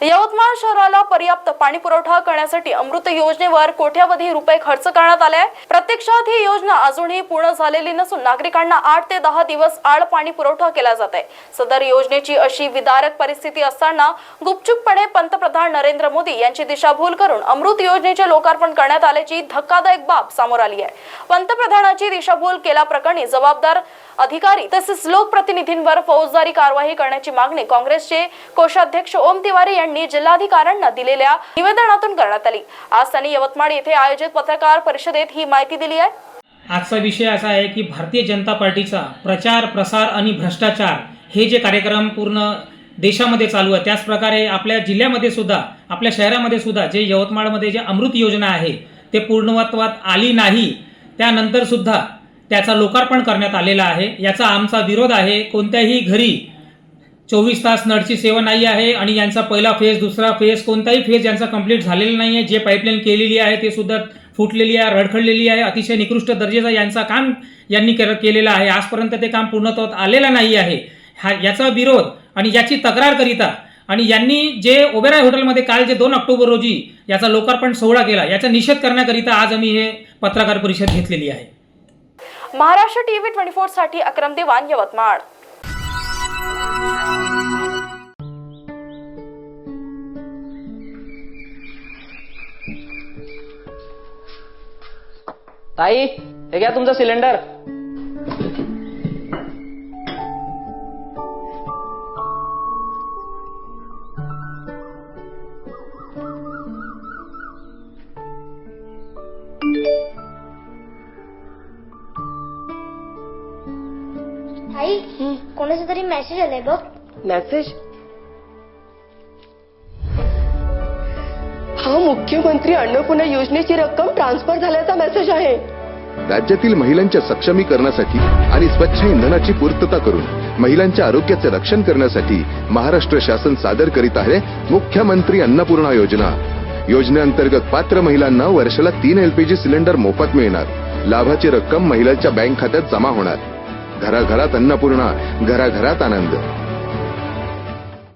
यवतमाळ शहराला पर्याप्त पाणी पुरवठा करण्यासाठी अमृत योजनेवर कोट्यावधी रुपये खर्च करण्यात आले प्रत्यक्षात ही योजना अजूनही पूर्ण झालेली नसून नागरिकांना आठ ते दहा दिवस आड पाणी पुरवठा केला जात आहे. सदर योजनेची अशी विदारक परिस्थिती असताना गुपचूपपणे पंतप्रधान नरेंद्र मोदी यांची दिशाभूल करून अमृत योजनेचे लोकार्पण करण्यात आल्याची धक्कादायक बाब समोर आली आहे. पंतप्रधानाची दिशाभूल केल्याप्रकरणी जबाबदार अधिकारी तसेच लोकप्रतिनिधींवर फौजदारी कारवाई करण्याची मागणी काँग्रेसचे कोषाध्यक्ष ओम तिवारी यांनी जिल्हाधिकाऱ्यांना दिलेल्या निवेदनातून करण्यात आली. आज त्यांनी यवतमाळ येथे आयोजित पत्रकार परिषदेत ही माहिती दिली आहे. आजचा विषय असा आहे की भारतीय जनता पार्टीचा प्रचार प्रसार आणि भ्रष्टाचार हे जे कार्यक्रम पूर्ण देशामध्ये चालू आहे त्याचप्रकारे आपल्या जिल्ह्यामध्ये सुद्धा आपल्या शहरामध्ये सुद्धा जे यवतमाळमध्ये जे अमृत योजना आहे ते पूर्णत्वात आली नाही त्यानंतर सुद्धा त्याचा लोकार्पण करण्यात आलेला आहे. याचा आमचा विरोध आहे कोणत्याही घरी चोवीस तास नळची सेवा नाही आहे आणि यांचा पहिला फेज दुसरा फेज कोणताही फेज यांचा कंप्लीट झालेला नाही आहे. जे पाईपलाईन केलेली आहे ते सुद्धा फुटलेली आहे रडखडलेली आहे. अतिशय निकृष्ट दर्जेचा यांचा काम यांनी के केलेलं आहे. आजपर्यंत ते काम पूर्णत्वात आलेलं नाही आहे. हा याचा विरोध आणि याची तक्रार करिता आणि यांनी जे ओबेराय हॉटेलमध्ये काल जे दोन ऑक्टोबर रोजी याचा लोकार्पण सोहळा केला याचा निषेध करण्याकरिता आज आम्ही हे पत्रकार परिषद घेतलेली आहे. महाराष्ट्र टीव्ही ट्वेंटी फोरसाठी अक्रम दिवाण यवतमाळ. ताई हे घ्या तुमचं सिलेंडर. आई कोणाचा तरी मेसेज आलाय बघ. मेसेज हा मुख्यमंत्री अन्नपूर्णा योजनेची रक्कम ट्रान्सफर झाल्याचा मेसेज आहे. राज्यातील महिलांच्या सक्षमीकरणासाठी आणि स्वच्छ इंधनाची पूर्तता करून महिलांच्या आरोग्याचे रक्षण करण्यासाठी महाराष्ट्र शासन सादर करीत आहे मुख्यमंत्री अन्नपूर्णा योजना. योजनेअंतर्गत पात्र महिलांना वर्षाला तीन एलपीजी सिलेंडर मोफत मिळणार. लाभाची रक्कम महिलांच्या बँक खात्यात जमा होणार. घराघरात अन्नपूर्णा घराघरात आनंद.